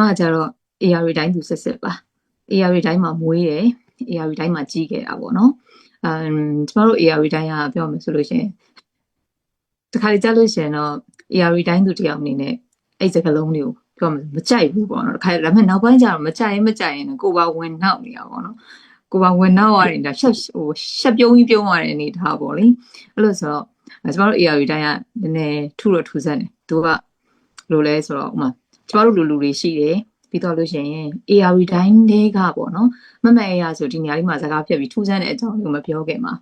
မကကြတော့ AR တိုင်းသူစစ်စစ်ပါ AR တိုင်းမှာမွေးတယ် AR တိုင်းမှာကြီးခဲ့တာပေါ့နော်အမ်ကျမတို့ AR တိုင်းကပြောမယ်ဆိုလို့ရှိရင်တခါလေကြားလို့ရှိရင်တော့ AR တိုင်းသူတယောက်အနေနဲ့အဲ့စကလုံးလေးကိုပြောမယ်မကြိုက်ဘူးပေါ့နော်တခါဒါပေမဲ့နောက်ပိုင်းကျတော့မကြိုက်ရင်မကြိုက်ရင်ကိုပါဝင်နောက်နေတာပေါ့နော်ကိုပါဝင်နောက်ရရင်ဒါရှက်ဟိုရှက်ပြုံးကြီးပြုံးရတဲ့အနေထားပေါ့လေအဲ့လိုဆိုတော့ကျမတို့ AR တိုင်းကနည်းနည်းထူတော့ထူဆန်းတယ်သူကလိုလဲဆိုတော့ဥမာ ကျမတို့လူလူတွေရှိတယ်ပြီးတော့လို့ရှိရင် AR တိုင်းတွေကပေါ့နော်မမအေးရဆိုဒီနေရာလေးမှာစကားပြက်ပြီးထူးဆန်းတဲ့အကြောင်းကိုမပြောခဲ့မှာ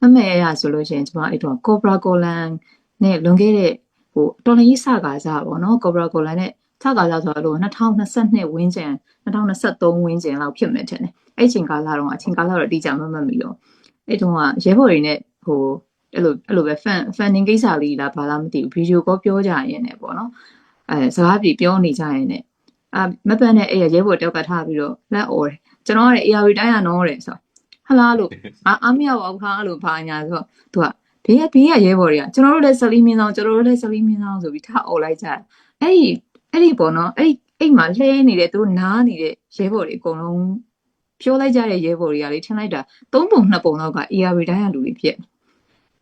မမအေးရဆိုလို့ရှိရင်ကျမအဲ့တော့ Cobra Golan နဲ့လွန်ခဲ့တဲ့ဟိုတော်လကြီးစကားစားပေါ့နော် Cobra Golan နဲ့စကားစားဆိုတော့2022ဝန်းကျင်2023ဝန်းကျင်လောက်ဖြစ်မယ်ထင်တယ်အဲ့ချိန်ကာလတော့အချိန်ကာလတော့အတိအကျမမှတ်မိတော့အဲ့တုန်းကရဲဘော်တွေနဲ့ဟိုအဲ့လိုအဲ့လိုပဲ fan funding ကိစ္စလေးလားဘာလားမသိဘူးဗီဒီယိုကောပြောကြရင်လည်းပေါ့နော် အဲစကားပြေပြောနေကြရင်လည်းအာမပန်းနဲ့အဲ့ရရဲဘော်တောက်ကထားပြီးတော့လက်អော်တယ်ကျွန်တော်ကလည်း AR တိုင်းရနော်တဲ့ဆိုဟလားလို့အာအမရောက်အောင်ခါလို့ဘာညာဆိုတော့သူကဘေးကဘေးကရဲဘော်တွေကကျွန်တော်တို့လည်းဆလီမင်းဆောင်ကျွန်တော်တို့လည်းဆလီမင်းဆောင်ဆိုပြီးထားអော်လိုက်ကြတယ်အဲ့ဒီအဲ့ဒီပေါ့နော်အဲ့ဒီအိမ်မှာလှဲနေတဲ့သူတို့နားနေတဲ့ရဲဘော်တွေအကုန်လုံးပြောလိုက်ကြတဲ့ရဲဘော်တွေကလေထင်လိုက်တာသုံးပုံနှစ်ပုံလောက်က AR တိုင်းရလူတွေဖြစ်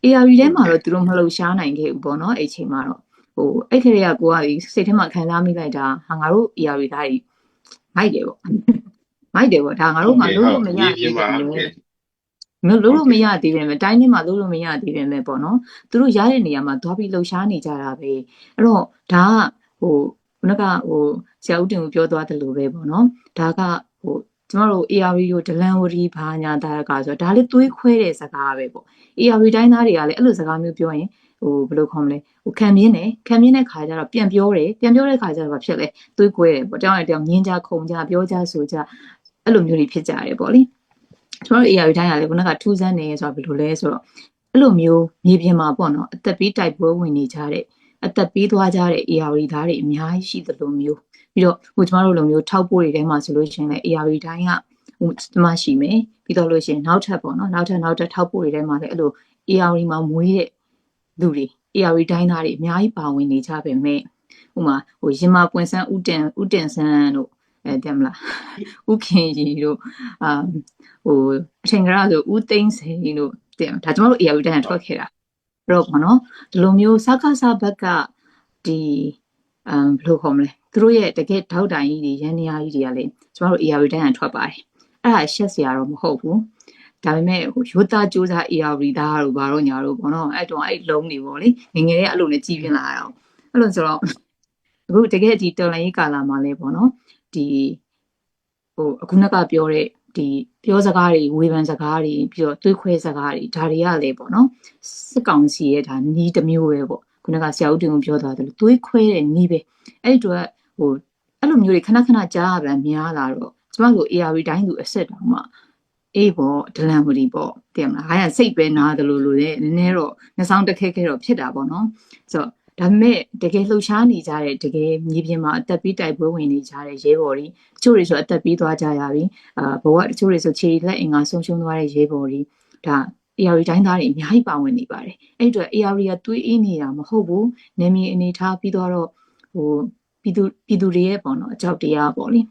AR ထဲမှာတော့သူတို့မလှုပ်ရှားနိုင်ခဲ့ဘူးပေါ့နော်အဲ့ချိန်မှာတော့ ဟိုအဲ့ခရေကကိုကစိတ်ထဲမှာခံစားမိလိုက်တာဟာငါတို့ AR တွေသားကြီးမိုက်တယ်ပေါ့မိုက်တယ်ပေါ့ဒါငါတို့မှလုံးလို့မရဘူးမလို့လို့မရသေးတယ်မယ်တိုင်းထဲမှာလို့လို့မရသေးတယ်မယ်ပေါ့နော်သူတို့ရတဲ့နေရာမှာသွားပြီးလှုပ်ရှားနေကြတာပဲအဲ့တော့ဒါကဟိုခုနကဟိုဆရာဦးတင်ကိုပြောသွားတယ်လို့ပဲပေါ့နော်ဒါကဟိုကျမတို့ AR ကိုဒလန်ဝရီဘာညာတာကဆိုတော့ဒါလေးသွေးခွဲတဲ့စကားပဲပေါ့ AR တိုင်းသားတွေကလည်းအဲ့လိုစကားမျိုးပြောရင် ဟိုဘယ်လိုခေါ်မလဲဟိုခံမြင်းတယ်ခံမြင်းတဲ့ခါကျတော့ပြန်ပြောတယ်ပြန်ပြောတဲ့ခါကျတော့ဘာဖြစ်လဲသွေးကွဲတယ်ပေါ့တောင်းရတောင်းငင်းကြခုံကြပြောကြဆိုကြအဲ့လိုမျိုးတွေဖြစ်ကြတယ်ပေါ့လေကျွန်တော်တို့ AR တိုင်းကလည်းခုနကထူးဆန်းနေဆိုတော့ဘယ်လိုလဲဆိုတော့အဲ့လိုမျိုးမြေပြင်မှာပေါ့နော်အသက်ပြီးတိုက်ပွဲဝင်နေကြတဲ့အသက်ပေးသွားကြတဲ့ AR သားတွေအများကြီးရှိသလိုမျိုးပြီးတော့ဟိုကျမတို့လိုမျိုးထောက်ပို့တွေထဲမှာဆိုလို့ရှိရင်လည်း AR တိုင်းကဟိုကျမရှိမယ်ပြီးတော့လို့ရှိရင်နောက်ထပ်ပေါ့နော်နောက်ထပ်နောက်ထပ်ထောက်ပို့တွေထဲမှာလည်းအဲ့လို AR မှာမွေးတဲ့ လူတွေ AR တိုင်းသားတွေအများကြီးပါဝင်နေကြပေမဲ့ဟိုမှာဟိုရင်မပွင့်ဆန်းဥတင်ဥတင်ဆန်းတို့အဲတမလားဥခင်ကြီးတို့အာဟိုအထင်ကြရဆိုဥသိန်းစိန်တို့တင်ဒါကျွန်တော်တို့ AR တိုင်းထွက်ခဲ့တာအဲ့တော့ပေါ့နော်ဒီလိုမျိုးစကားစားဘက်ကဒီအမ်ဘယ်လိုခေါ်မလဲသူတို့ရဲ့တကယ်ထောက်တိုင်ကြီးတွေရန်နေရာကြီးတွေကလေကျွန်တော်တို့ AR တိုင်းထွက်ပါတယ်အဲ့ဒါရှက်စရာတော့မဟုတ်ဘူး ဒါပေမဲ့ဟိုရိုးသားကြိုးစား AR သားတို့ဘာတော့ညာတို့ပေါ့နော်အဲ့တော့အဲ့လုံးနေပေါ့လေငငယ်လေးအဲ့လိုနဲ့ကြည်ပြင်းလာတာတော့အဲ့လိုဆိုတော့အခုတကယ်ဒီတော်လိုင်းရေးကာလာမှာလဲပေါ့နော်ဒီဟိုအခုနကပြောတဲ့ဒီပြောစကားတွေဝေဖန်စကားတွေပြီးတော့တွေးခွဲစကားတွေဒါတွေကလည်းပေါ့နော်စစ်ကောင်စီရဲ့ဒါနီးတစ်မျိုးပဲပေါ့ခုနကဆရာဦးတင်ကိုပြောသွားတယ်လို့တွေးခွဲတဲ့နီးပဲအဲ့ဒီတော့ဟိုအဲ့လိုမျိုးတွေခဏခဏကြားရဗန်များလာတော့ကျမတို့ AR တိုင်းသူအဆက်တောင်မှ အေးပေါ့ဒလန်ဝတီပေါ့တင်မလားဟာရစိတ်ပဲနားတယ်လို့လို့လေနည်းနည်းတော့နှဆောင်တက်ခဲခဲတော့ဖြစ်တာပေါ့နော်ဆိုတော့ဒါပေမဲ့တကယ်လှုပ်ရှားနေကြတဲ့တကယ်မြေပြင်မှာအသက်ပြီးတိုက်ပွဲဝင်နေကြတဲ့ရဲဘော်တွေတချို့တွေဆိုအသက်ပြီးသွားကြရပြီအာဘဝတချို့တွေဆိုခြေလက်အင်္ဂါဆုံးရှုံးသွားတဲ့ရဲဘော်တွေဒါ AR တိုင်းသားတွေအများကြီးပါဝင်နေပါတယ်အဲ့အတွက် AR ကတွေးအေးနေတာမဟုတ်ဘူးနေမီအနေထားပြီးတော့ဟိုပြည်သူပြည်သူတွေရဲ့ပေါ့နော်အကြောက်တရားပေါ့လေ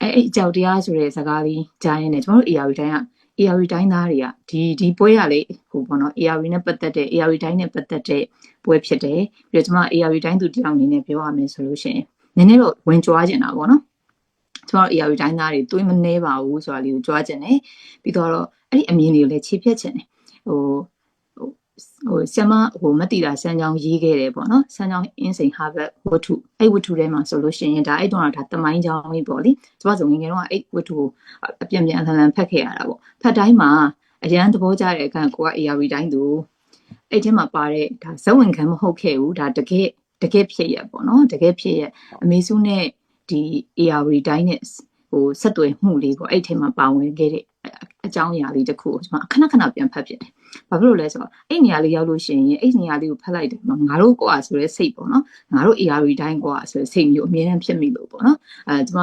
အဲအဲ့အကြောက်တရားဆိုတဲ့စကားလေးကြားရင်းနဲ့ကျွန်တော်တို့ AR တိုင်းက AR တိုင်းသားတွေကဒီဒီပွဲရလေဟိုပေါ့နော် AR နဲ့ပတ်သက်တဲ့ AR တိုင်းနဲ့ပတ်သက်တဲ့ပွဲဖြစ်တယ်ပြီးတော့ကျွန်မ AR တိုင်းသူတယောက်အနေနဲ့ပြောရမယ်ဆိုလို့ရှိရင်နည်းနည်းတော့ဝင်ကြွားကျင်တာပေါ့နော်ကျွန်တော် AR တိုင်းသားတွေတွေးမနှဲပါဘူးဆိုတာလေးကိုကြွားကျင်တယ်ပြီးတော့အဲ့ဒီအမြင်တွေကိုလည်းခြေဖြတ်ကျင်တယ်ဟို ဟိုဆ iam ဟိုမတိတာစမ်းချောင်းရေးခဲ့တယ်ပေါ့နော်စမ်းချောင်းအင်းစိန်ဟာဘတ်ဝတ္ထုအဲ့ဝတ္ထုထဲမှာဆိုလို့ရှိရင်ဒါအဲ့တော့ဒါတမိုင်းချောင်းကြီးပေါ့လေကျမဆိုငငယ်တော့အဲ့ဝတ္ထုကိုအပြင်းပြင်းအထန်ထန်ဖတ်ခဲ့ရတာပေါ့ဖတ်တိုင်းမှာအရန်သဘောကျတဲ့အခါကိုက AR တိုင်းသူအဲ့ထဲမှာပါတဲ့ဒါဇဝင်ခံမဟုတ်ခဲ့ဘူးဒါတကယ်တကယ်ဖြစ်ရပေါ့နော်တကယ်ဖြစ်ရအမေစုနဲ့ဒီ AR တိုင်းနဲ့ဟိုဆက်သွယ်မှုလေးပေါ့အဲ့ထဲမှာပါဝင်ခဲ့တဲ့အကြောင်းအရာလေးတစ်ခုကိုကျွန်မခဏခဏပြန်ဖတ်ဖြစ်တယ်။ ဘာဖြစ်လို့လဲဆိုတော့အဲ့နေရာလေးရောက်လို့ရှိရင်အဲ့နေရာလေးကိုဖတ်လိုက်တယ်ငါတို့ကွာဆိုရဲစိတ်ပေါ့နော်။ငါတို့ AR တိုင်းကွာဆိုရဲစိတ်မျိုးအမြဲတမ်းဖြစ်မိလို့ပေါ့နော်။အဲကျွန်မ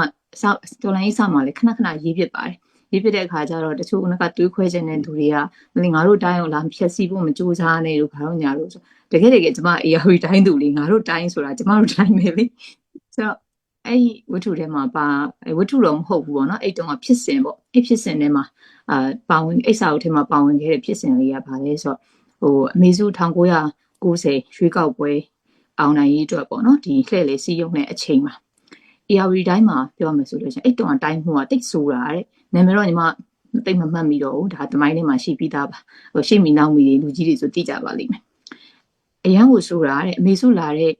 တော်လိုင်းစမှာလေခဏခဏရေးဖြစ်ပါတယ်။ရေးဖြစ်တဲ့အခါကျတော့တချို့ကတွေးခွဲခြင်းတဲ့သူတွေကမလီငါတို့တိုင်းအောင်လာဖြက်စီးဖို့မကြိုးစားနဲ့လို့ဘာလို့ညာလို့ဆိုတကယ်တကယ်ကျွန်မ AR တိုင်းသူလေးငါတို့တိုင်းဆိုတာကျွန်မတို့တိုင်းပဲလေ။ဆိုတော့ အဲ့ဒီဝတ္ထုထဲမှာပါအဲ့ဝတ္ထုတော့မဟုတ်ဘူးပေါ့နော်အဲ့တုန်းကဖြစ်စဉ်ပေါ့အဲ့ဖြစ်စဉ်ထဲမှာအာပါဝင်အိစာအုပ်ထဲမှာပါဝင်ခဲ့တဲ့ဖြစ်စဉ်လေးကဘာလဲဆိုတော့ဟိုအမေစု1990ရွေးကောက်ပွဲအောင်နိုင်ရေးအတွက်ပေါ့နော်ဒီလှည့်လေစီးရုံတဲ့အချိန်မှာ ARV တိုင်းမှာပြောမယ်ဆိုလို့ရှိရင်အဲ့တုန်းကတိုင်းမှုကတိတ်ဆိုတာတဲ့နာမည်တော့ညီမတိတ်မမှတ်မိတော့ဘူးဒါတမိုင်းလေးမှာရှိပြီးသားပါဟိုရှိမိနောက်မိတွေလူကြီးတွေဆိုသိကြပါလိမ့်မယ်အရန်ကိုဆိုတာတဲ့အမေစုလာတဲ့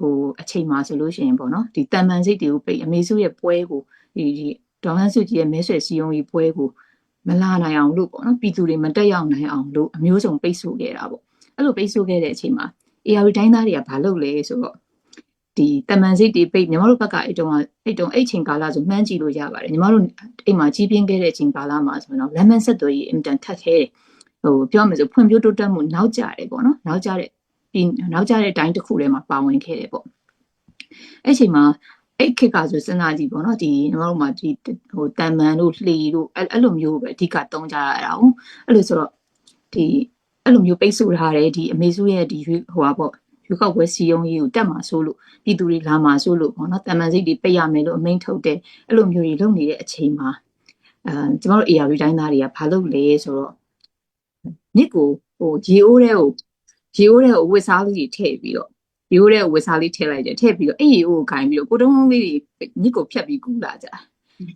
ဟိုအချိန်မှာဆိုလို့ရှိရင်ပေါ့နော်ဒီတန်ပန်စိတ်တွေကိုပိတ်အမေစုရဲ့ပွဲကိုဒီဒီဒေါ်ဟန်စုကြီးရဲ့မဲဆွယ်စီယုံကြီးပွဲကိုမလာနိုင်အောင်လို့ပေါ့နော်ပြည်သူတွေမတက်ရောက်နိုင်အောင်လို့အမျိုးစုံပိတ်ဆို့ခဲ့တာပေါ့အဲ့လိုပိတ်ဆို့ခဲ့တဲ့အချိန်မှာ AR တိုင်းသားတွေကဘာလုပ်လဲဆိုတော့ဒီတမန်စိတ်တွေပိတ်ညီမတို့ဘက်ကအဲ့တုန်းကအဲ့တုန်းအဲ့ချိန်ကာလဆိုမှန်းကြည့်လို့ရပါတယ်ညီမတို့အိမ်မှာကြီးပြင်းခဲ့တဲ့အချိန်ကာလမှာဆိုတော့လမ်းမဆက်သွယ်ရေးအင်တန်ထက်ခဲတယ်ဟိုပြောမယ်ဆိုဖွံ့ဖြိုးတိုးတက်မှုနောက်ကျတယ်ပေါ့နော်နောက်ကျတဲ့ ဒီနောက်ကျတဲ့အတိုင်းတစ်ခုထဲမှာပါဝင်ခဲ့တယ်ပေါ့အဲ့ချိန်မှာအဲ့ခေတ်ကဆိုစဉ်းစားကြည့်ပေါ့နော်ဒီညီမတို့မှာဒီဟိုတန်မန်တို့လှေတို့အဲ့အဲ့လိုမျိုးပဲအဓိကတုံးကြရတာ哦အဲ့လိုဆိုတော့ဒီအဲ့လိုမျိုးပိတ်ဆို့ထားတယ်ဒီအမေစုရဲ့ဒီဟိုပါပေါ့ရွေးကောက်ပွဲစီယုံရေးကိုတက်မှာဆိုလို့ပြည်သူတွေလာမှာဆိုလို့ပေါ့နော်တမန်စိတ်တွေပိတ်ရမယ်လို့အမိန့်ထုတ်တယ်အဲ့လိုမျိုးတွေလုပ်နေတဲ့အချိန်မှာအဲကျမတို့ AR တိုင်းသားတွေကဘာလုပ်လဲဆိုတော့မြစ်ကိုဟိုဂျီအိုးတဲ့ကို ဂျီအိုးတဲ့ကိုဝစ်စားလေးတွေထည့်ပြီးတော့ဂျီအိုးတဲ့ကိုဝစ်စားလေးထည့်လိုက်တယ်ထည့်ပြီးတော့အဲ့ရီအိုးကိုခိုင်းပြီးတော့ကိုတုံးလုံးလေးတွေမြစ်ကိုဖြတ်ပြီးကူးလာကြအဲ့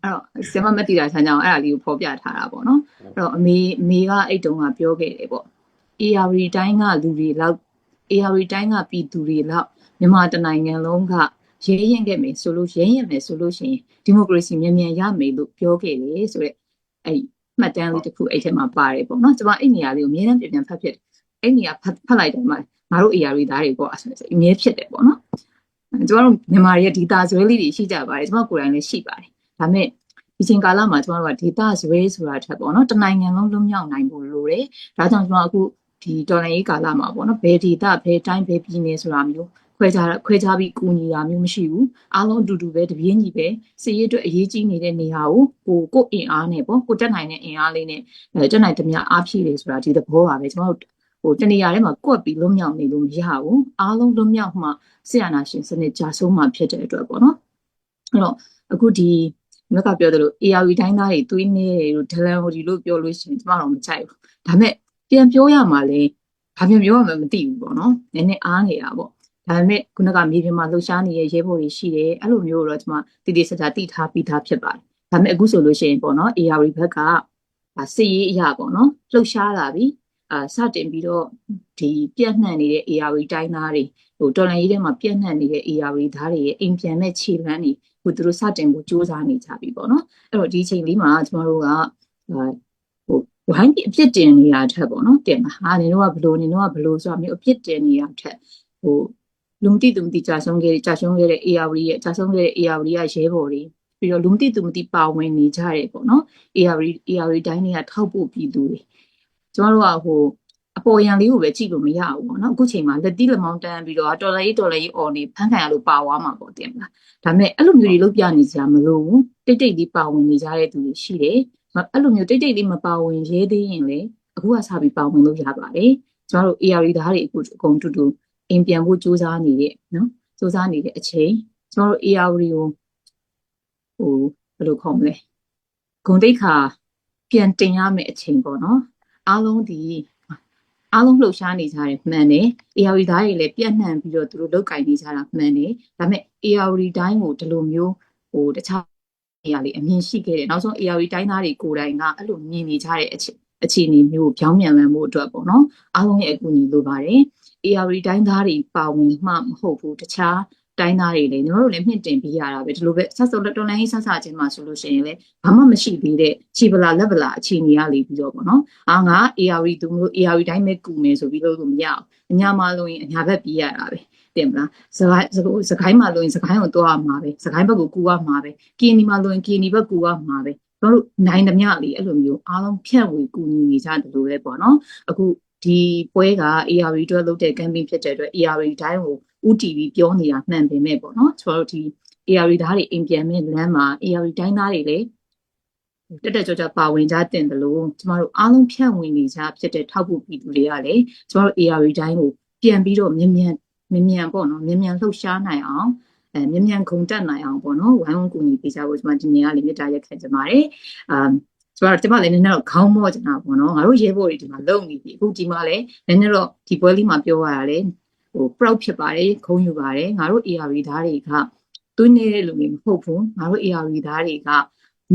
တော့ဆမမတိတာဆန်းကြောင်အဲ့ဒါလေးကိုဖော်ပြထားတာပေါ့နော်အဲ့တော့အမေအမေကအဲ့တုန်းကပြောခဲ့တယ်ပေါ့ AR တိုင်းကလူတွေလောက် AR တိုင်းကပြည်သူတွေလောက်မြန်မာတနိုင်ငံလုံးကရဲရင်ခဲ့မယ်ဆိုလို့ရဲရင်မယ်ဆိုလို့ရှိရင်ဒီမိုကရေစီမြန်မြန်ရမယ်လို့ပြောခဲ့တယ်ဆိုတော့အဲ့မှတ်တမ်းလေးတစ်ခုအဲ့ထဲမှာပါတယ်ပေါ့နော်ကျွန်မအဲ့နေရာလေးကိုအများအားပြန်ပြန်ဖတ်ဖြစ် အဲ့နေရာဖတ်ဖတ်လိုက်တယ်မှာငါတို့ AR သားတွေပေါ့အအမြဲဖြစ်တယ်ပေါ့နော်ကျွန်တော်တို့မြန်မာရဲ့ဒေတာဇွဲလေးတွေရှိကြပါတယ်ကျွန်မကိုယ်တိုင်လည်းရှိပါတယ်ဒါပေမဲ့ဒီချိန်ကာလမှာကျွန်တော်တို့ကဒေတာဇွဲဆိုတာထက်ပေါ့နော်တနိုင်ငံလုံးလွတ်မြောက်နိုင်ဖို့လိုတယ်ဒါကြောင့်ကျွန်တော်အခုဒီဒေါ်လာရေးကာလမှာပေါ့နော်ဘယ်ဒေတာဘယ်တိုင်းဘယ်ပြည်နယ်ဆိုတာမျိုးခွဲခြားခွဲခြားပြီးကူညီတာမျိုးမရှိဘူးအားလုံးအတူတူပဲတပြေးညီပဲစည်ရအတွက်အရေးကြီးနေတဲ့နေရာကိုကိုကိုအင်အားနဲ့ပေါ့ကိုတက်နိုင်တဲ့အင်အားလေးနဲ့အဲတက်နိုင်သမျှအားဖြည့်တယ်ဆိုတာဒီသဘောပါပဲကျွန်တော်တို့ ဟိုတနေရာထဲမှာကွက်ပြီးလွတ်မြောက်နေလို့မရဘူးအားလုံးလွတ်မြောက်မှဆရာနာရှင်စနစ်ကြာဆုံးမှဖြစ်တဲ့အတွက်ပေါ့နော်အဲ့တော့အခုဒီမြက်ကပြောသလို AR တိုင်းသားတွေသွေးနေတယ်လို့ဒလန်ဟိုဒီလို့ပြောလို့ရှိရင်ကျမတော့မကြိုက်ဘူးဒါပေမဲ့ပြန်ပြောရမှာလဲဘာပြန်ပြောရမှာမသိဘူးပေါ့နော်နည်းနည်းအားနေတာပေါ့ဒါပေမဲ့ခုနကမြေပြင်မှာလှုပ်ရှားနေတဲ့ရဲဘော်တွေရှိတယ်အဲ့လိုမျိုးတော့ကျွန်မတည်တည်ဆက်ဆက်တည်ထားပြီးသားဖြစ်ပါတယ်ဒါပေမဲ့အခုဆိုလို့ရှိရင်ပေါ့နော် AR ဘက်ကစစ်ရေးအရာပေါ့နော်လှုပ်ရှားလာပြီ အာစတင်ပြီးတော့ဒီပြန့်နှံ့နေတဲ့ AR တိုင်းသားတွေဟိုတော်လန်ရေးထဲမှာပြန့်နှံ့နေတဲ့ AR သားတွေရဲ့အိမ်ပြန်မဲ့ခြေလမ်းတွေဟိုသူတို့စတင်ဖို့စူးစမ်းနေကြပြီပေါ့နော်အဲ့တော့ဒီအချိန်လေးမှာကျွန်တော်တို့ကဟိုဝိုင်းပြီးအပြစ်တင်နေတာထက်ပေါ့နော်တင်ပါဟာနင်တို့ကဘလို့နင်တို့ကဘလို့ဆိုတာမျိုးအပြစ်တင်နေတာထက်ဟိုလူမသိသူမသိကြာဆုံးခဲ့တဲ့ကြာဆုံးခဲ့တဲ့ AR ရဲ့ကြာဆုံးခဲ့တဲ့ AR ကရဲဘော်တွေပြီးတော့လူမသိသူမသိပါဝင်နေကြတယ်ပေါ့နော် AR AR တိုင်းတွေကထောက်ဖို့ပြည်သူတွေ ကျမတို့ကဟိုအပေါ်ရန်လေးကိုပဲကြည့်လို့မရဘူးပေါ့နော်အခုချိန်မှာလက်တီးလက်မောင်းတန်းပြီးတော့တော်လာရေးတော်လာရေးအော်နေဖန်ခံရလို့ပါသွားမှာပေါ့တင်မလားဒါပေမဲ့အဲ့လိုမျိုးတွေလုပ်ပြနေကြမလို့တိတ်တိတ်လေးပါဝင်နေကြတဲ့သူတွေရှိတယ်အဲ့လိုမျိုးတိတ်တိတ်လေးမပါဝင်ရဲသေးရင်လေအခုကစပြီးပါဝင်လို့ရပါတယ်ကျမတို့ AR ဓာတ်တွေအခုအကုန်တူတူအိမ်ပြန်ဖို့စူးစမ်းနေတဲ့နော်စူးစမ်းနေတဲ့အချိန်ကျမတို့ AR ကိုဟိုဘယ်လိုခေါ်မလဲဂုံတိတ်ခါပြန်တင်ရမယ့်အချိန်ပေါ့နော် အားလုံးဒီအားလုံးလှုပ်ရှားနေကြတယ်မှန်တယ် AR ဓာတ်တွေလည်းပြန့်နှံ့ပြီးတော့သူတို့လောက်ကင်နေကြတာမှန်တယ်ဒါပေမဲ့ AR တိုင်းကိုဒီလိုမျိုးဟိုတခြားနေရာလေးအမြင်ရှိခဲ့တယ်နောက်ဆုံး AR တိုင်းသားတွေကိုယ်တိုင်ကအဲ့လိုမြင်နေကြတဲ့အချိန်အခြေအနေမျိုးပြောင်းပြန်လည်မှုအတွက်ပေါ့နော်အားလုံးရဲ့အကူအညီလိုပါတယ် AR တိုင်းသားတွေပါဝင်မှမဟုတ်ဘူးတခြား တိုင်းသားတွေလည်းညီတို့လည်းမြင့်တင်ပေးရတာပဲဒီလိုပဲဆက်စုံလက်တော်လိုင်းဆဆချင်းမှာဆိုလို့ရှိရင်လည်းဘာမှမရှိသေးတဲ့ခြေပလာလက်ပလာအခြေအနေရလေပြီးတော့ပေါ့နော်အာငါ AR သူမျိုး AR တိုင်းပဲကူမယ်ဆိုပြီးလို့လို့မရအောင်အညာမလို့ရင်အညာဘက်ပြီးရတာပဲတင်မလားစကိုင်းစကိုင်းမှာလို့ရင်စကိုင်းကိုတွားမှာပဲစကိုင်းဘက်ကိုကူရမှာပဲကီနီမှာလို့ရင်ကီနီဘက်ကူရမှာပဲတို့တို့နိုင်သမျှလေးအဲ့လိုမျိုးအားလုံးဖြန့်ဝေကူညီနေကြတယ်လို့ပဲပေါ့နော်အခု ဒီပွဲက AR အတွက်လုပ်တဲ့ campaign ဖြစ်တဲ့အတွက် AR တိုင်းကို UTV ပြောနေတာမှန်ပေမဲ့ပေါ့နော်ကျွန်တော်တို့ဒီ AR ဓာတ်တွေအိမ်ပြန်မဲ့လမ်းမှာ AR တိုင်းသားတွေလည်းတက်တက်ကြွကြွပါဝင်ကြတင်တယ်လို့ကျမတို့အားလုံးဖြန့်ဝင်နေကြဖြစ်တဲ့ထောက်ဖို့ပြည်သူတွေကလည်းကျမတို့ AR တိုင်းကိုပြန်ပြီးတော့မြင်မြန်မြင်မြန်ပေါ့နော်မြင်မြန်လှုပ်ရှားနိုင်အောင်အဲမြန်မြန်ခုန်တက်နိုင်အောင်ပေါ့နော်ဝိုင်းဝန်းကူညီပေးကြဖို့ကျွန်မဒီနေ့ကလေမေတ္တာရက်ခံကြပါတယ်အာ ဆိုတော့ဒီမှာလည်းနည်းနည်းတော့ခေါင်းမော့ချင်တာပေါ့နော်ငါတို့ရဲဘော်တွေဒီမှာလုံနေပြီအခုဒီမှာလည်းနည်းနည်းတော့ဒီပွဲလေးမှာပြောရတာလေဟို proud ဖြစ်ပါတယ်ခုံယူပါတယ်ငါတို့ ARV သားတွေကတွင်းနေတဲ့လူတွေမဟုတ်ဘူးငါတို့ ARV သားတွေက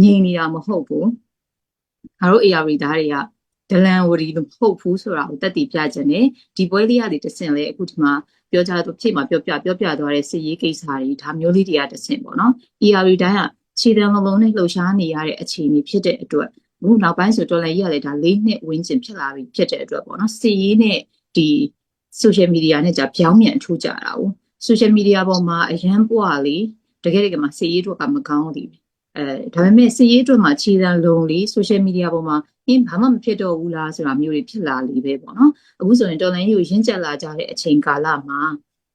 ငြိမ်နေတာမဟုတ်ဘူးငါတို့ ARV သားတွေကဒလန်ဝရီလို့မဟုတ်ဘူးဆိုတာကိုတက်တည်ပြခြင်းနဲ့ဒီပွဲလေးရတယ်တဆင့်လေအခုဒီမှာပြောကြတော့ဖြစ်မှာပြောပြပြောပြသွားတဲ့စစ်ရေးကိစ္စတွေဒါမျိုးလေးတွေကတဆင့်ပေါ့နော် ERV တိုင်းက ခြေတံလုံးလုံးနဲ့လှုပ်ရှားနေရတဲ့အခြေအနေဖြစ်တဲ့အတွက်အခုနောက်ပိုင်းဆိုတော်လည်းရရတယ်ဒါ၄နှစ်ဝန်းကျင်ဖြစ်လာပြီဖြစ်တဲ့အတွက်ပေါ့နော်စစ်ရေးနဲ့ဒီ social media နဲ့ကြာပြောင်းပြန်ထိုးကြတာ哦 social media ပေါ်မှာအရန်ပွားလေတကယ်တကယ်မှာစစ်ရေးတော့ကမကောင်းဘူးအဲဒါပေမဲ့စစ်ရေးအတွက်မှာခြေတံလုံးလေ social media ပေါ်မှာအင်းဘာမှမဖြစ်တော့ဘူးလားဆိုတာမျိုးတွေဖြစ်လာလေပဲပေါ့နော်အခုဆိုရင်တော်လိုင်းကြီးကိုရင်းကျက်လာကြတဲ့အချိန်ကာလမှာ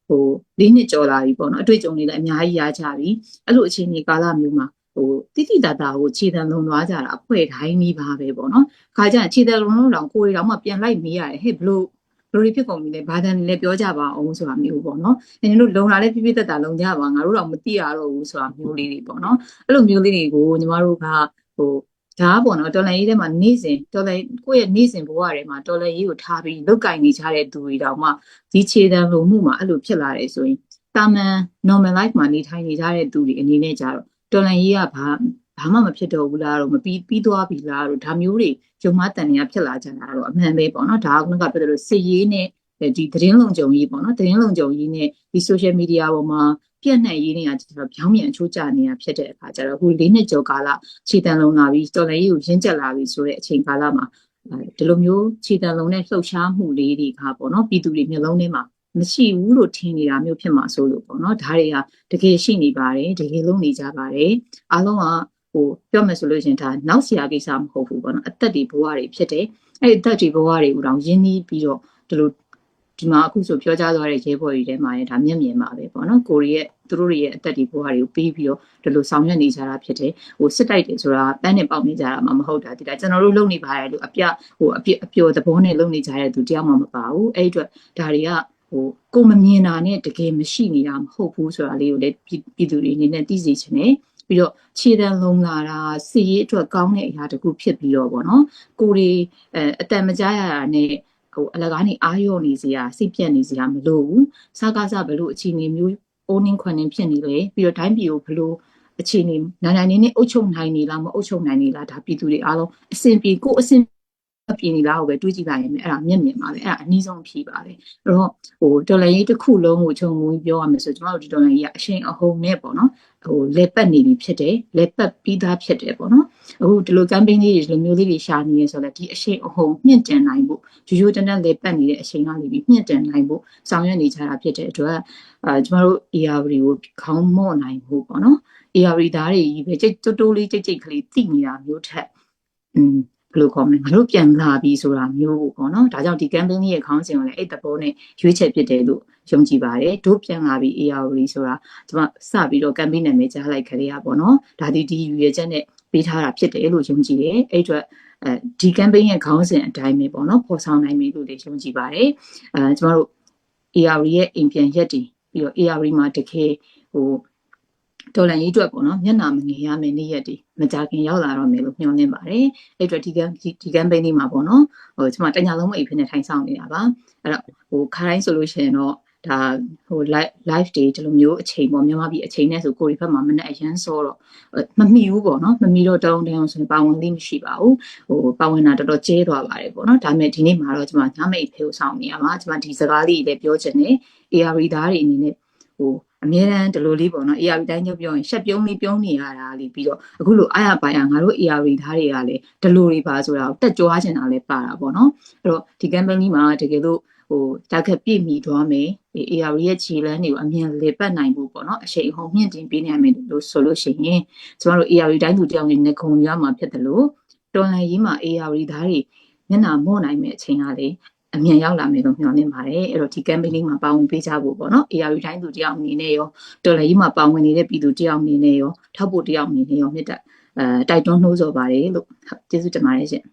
ဟို၄နှစ်ကျော်လာပြီပေါ့နော်အတွေ့အကြုံတွေလည်းအများကြီးရကြပြီအဲ့လိုအချိန်ကြီးကာလမျိုးမှာဟိုတိတိတတာကိုခြေတံလုံးသွားကြတာအဖွဲ့တိုင်းကြီးပါပဲပေါ့နော်ခါကျရင်ခြေတံလုံးလုံးတောင်ကိုယ်တွေတောင်မှပြန်လိုက်မေးရတယ်ဟဲ့ဘလို့ဘလို့ဖြစ်ကုန်ပြီလဲဘာတန်လဲပြောကြပါအောင်ဆိုတာမျိုးပေါ့နော်။အဲတို့လုံလာလဲပြပြတက်တာလုံကြပါငါတို့တော့မသိရတော့ဘူးဆိုတာမျိုးလေးတွေပေါ့နော်။အဲ့လိုမျိုးလေးတွေကိုညီမတို့ကဟို ဒါပေါ့နော်တော်လန်ရေးထဲမှာနေ့စဉ်တော်လန်ကိုယ့်ရဲ့နေ့စဉ်ဘဝထဲမှာတော်လန်ရေးကိုထားပြီးလုတ်ကင်နေကြတဲ့သူတွေတောင်မှဒီခြေတံလိုမှုမှာအဲ့လိုဖြစ်လာတယ်ဆိုရင်တာမန် normal life မှာနေထိုင်နေကြတဲ့သူတွေအနေနဲ့ကြတော့တော်လန်ရေးကဘာဘာမှမဖြစ်တော့ဘူးလားတော့မပြီးပြီးသွားပြီလားတော့ဒါမျိုးတွေဂျုံမတန်တွေကဖြစ်လာကြတာတော့အမှန်ပဲပေါ့နော်ဒါကကပြောလို့စစ်ရေးနဲ့ ဒီသတင်းလုံခြုံရေးပေါ့နော်သတင်းလုံခြုံရေးနဲ့ဒီ social media ပေါ်မှာပြန့်နှံ့ရေးနေတာကျွန်တော်ပြောင်းပြန်အချိုးကျနေတာဖြစ်တဲ့အခါကျတော့အခု၄နှစ်ကျော်ကာလခြေတံလုံလာပြီးတော်လည်းရေးကိုရင်းကျက်လာပြီးဆိုတဲ့အချိန်ကာလမှာဒီလိုမျိုးခြေတံလုံနဲ့လှုပ်ရှားမှုလေးတွေကပေါ့နော်ပြည်သူတွေမျိုးလုံးထဲမှာမရှိဘူးလို့ထင်နေတာမျိုးဖြစ်မှာဆိုလို့ပေါ့နော်ဒါတွေကတကယ်ရှိနေပါတယ်တကယ်လုံးနေကြပါတယ်အားလုံးကဟိုပြောမယ်ဆိုလို့ရှင်ဒါနောက်ဆရာကိစ္စမဟုတ်ဘူးပေါ့နော်အသက်တွေဘဝတွေဖြစ်တယ်အဲ့ဒီအသက်တွေဘဝတွေကိုတောင်ရင်းနှီးပြီးတော့ဒီလို ဒီမှာအခုဆိုပြောကြားသွားတဲ့ရဲဘော်တွေထဲမှာလည်းဒါမျက်မြင်ပါပဲပေါ့နော်ကိုရီးရဲ့သူတို့ရဲ့အသက်ဒီဘဝတွေကိုပြီးပြီးတော့ဒီလိုဆောင်ရွက်နေကြတာဖြစ်တယ်ဟိုစစ်တိုက်တယ်ဆိုတာပန်းနဲ့ပေါက်နေကြတာမှမဟုတ်တာဒီဒါကျွန်တော်တို့လုပ်နေပါတယ်လို့အပြဟိုအပြအပျော်သဘောနဲ့လုပ်နေကြတဲ့သူတယောက်မှမပါဘူးအဲ့အတွက်ဒါတွေကဟိုကိုမမြင်တာနဲ့တကယ်မရှိနေတာမဟုတ်ဘူးဆိုတာလေးကိုလည်းပြည်သူတွေအနေနဲ့သိစေချင်တယ်ပြီးတော့ခြေတံလုံးလာတာစီရေးအတွက်ကောင်းတဲ့အရာတခုဖြစ်ပြီးတော့ဗောနော်ကိုရီအဲအတန်မကြားရတာနဲ့ ဟိုအလကားနေအာရုံနေစရာစိတ်ပြက်နေစရာမလိုဘူးစားကားစားဘလို့အခြေအနေမျိုးအိုးနှင်းခွန်နှင်းဖြစ်နေလေပြီးတော့တိုင်းပြည်ကိုဘလို့အခြေအနေနိုင်နိုင်နေနေအုပ်ချုပ်နိုင်နေလားမအုပ်ချုပ်နိုင်နေလားဒါပြည်သူတွေအားလုံးအစဉ်ပြေကိုအစဉ်အပြင်နေလားကိုပဲတွေးကြည့်လိုက်ရင်အဲ့ဒါမျက်မြင်ပါပဲအဲ့ဒါအနည်းဆုံးဖြီးပါပဲအဲ့တော့ဟိုတော်လန်ရေးတစ်ခုလုံးကိုခြုံငုံပြောရမယ်ဆိုကျွန်တော်တို့ဒီတော်လန်ရေးကအရှိန်အဟုန်နဲ့ပေါ့နော်ဟိုလက်ပတ်နေပြီဖြစ်တယ်လက်ပတ်ပြီးသားဖြစ်တယ်ပေါ့နော် အခုဒီလို campaign လေးတွေဒီလိုမျိုးလေးတွေရှာနေရဆိုတော့ဒီအရှိန်အဟုန်မြင့်တင်နိုင်ဖို့ရိုးရိုးတန်းတန်းလက်ပတ်နေတဲ့အရှိန်ကနေပြီးမြင့်တင်နိုင်ဖို့ဆောင်ရွက်နေကြတာဖြစ်တဲ့အတွက်အဲကျွန်တော်တို့ ARV ကိုခေါင်းမော့နိုင်ဖို့ပေါ့နော် ARV သားတွေကြီးပဲကြိတ်တိုးတိုးလေးကြိတ်ကြိတ်ကလေးတိနေတာမျိုးထက်อืมဘယ်လိုခေါ်မလဲငါတို့ပြန်လာပြီဆိုတာမျိုးပေါ့နော်ဒါကြောင့်ဒီ campaign ရဲ့ခေါင်းစဉ်ကိုလည်းအဲ့တဘောနဲ့ရွေးချယ်ဖြစ်တယ်လို့ယုံကြည်ပါတယ်တို့ပြန်လာပြီ ARV ဆိုတာကျွန်မစပြီးတော့ campaign နာမည်ကြားလိုက်ခရေရပေါ့နော်ဒါဒီဒီယူရချက်နဲ့ ပေးထားတာဖြစ်တယ်လို့ယုံကြည်တယ်အဲ့အတွက်အဲဒီ campaign ရဲ့ခေါင်းစဉ်အတိုင်းပဲပေါ့နော်ပေါ်ဆောင်နိုင်ပြီလို့လည်းယုံကြည်ပါတယ်အဲကျွန်တော်တို့ ARV ရဲ့အိမ်ပြန်ရက်တည်ပြီးတော့ ARV မှာတကယ်ဟိုဒေါ်လာရေးအတွက်ပေါ့နော်မျက်နှာမငယ်ရမယ်နေ့ရက်တွေမကြခင်ရောက်လာတော့မယ်လို့မျှော်လင့်ပါတယ်အဲ့အတွက်ဒီကဒီကမ်ပိန်းလေးမှာပေါ့နော်ဟိုကျွန်မတညာလုံးမအိပ်ဖိနေထိုင်ဆောင်နေတာပါအဲ့တော့ဟိုခါတိုင်းဆိုလို့ရှိရင်တော့ ဒါဟို live live တွေဒီလိုမျိုးအချိန်ပေါ့မြန်မာပြည်အချိန်နဲ့ဆိုကိုရီဘက်မှာမနဲ့အရန်စောတော့မမီဘူးပေါ့နော်မမီတော့တောင်းတောင်းဆိုရင်ပါဝင်လေးမရှိပါဘူးဟိုပါဝင်တာတော်တော်ကျဲသွားပါတယ်ပေါ့နော်ဒါပေမဲ့ဒီနေ့မှာတော့ကျွန်မညမိတ်ဖေကိုဆောင်နေရမှာကျွန်မဒီစကားလေးလည်းပြောချင်တယ် AR သားတွေအနေနဲ့ဟိုအမြဲတမ်းဒီလိုလေးပေါ့နော် AR တိုင်းချုပ်ပြောရင်ရှက်ပြုံးလေးပြုံးနေရတာလေးပြီးတော့အခုလိုအားရပါရငါတို့ AR သားတွေကလည်းဒီလိုတွေပါဆိုတာကိုတက်ကြွားချင်တာလည်းပါတာပေါ့နော်အဲ့တော့ဒီ campaign မှာတကယ်လို့ ဟိုတာခက်ပြည့်မီသွားမယ်ဒီ AR ရဲ့ခြေလမ်းတွေကိုအမြန်လေပတ်နိုင်ဖို့ပေါ့နော်အရှိန်အဟုန်မြင့်တင်ပေးနိုင်မယ်လို့ဆိုလို့ရှိရင်ကျမတို့ AR တိုင်းသူတယောက်နေနဲ့ခုံရမှာဖြစ်တယ်လို့တော်လန်ရေးမှာ AR သားတွေမျက်နှာမော့နိုင်မဲ့အချိန်ကလေအမြန်ရောက်လာမယ်လို့မျှော်လင့်ပါတယ်အဲ့တော့ဒီ campaign လေးမှာပါဝင်ပေးကြဖို့ပေါ့နော် AR တိုင်းသူတယောက်အနေနဲ့ရောတော်လည်းကြီးမှာပါဝင်နေတဲ့ပြည်သူတယောက်အနေနဲ့ရောထောက်ဖို့တယောက်အနေနဲ့ရောမြစ်တာအဲတိုက်တွန်းနှိုးဆော်ပါတယ်လို့ကျေးဇူးတင်ပါတယ်ရှင်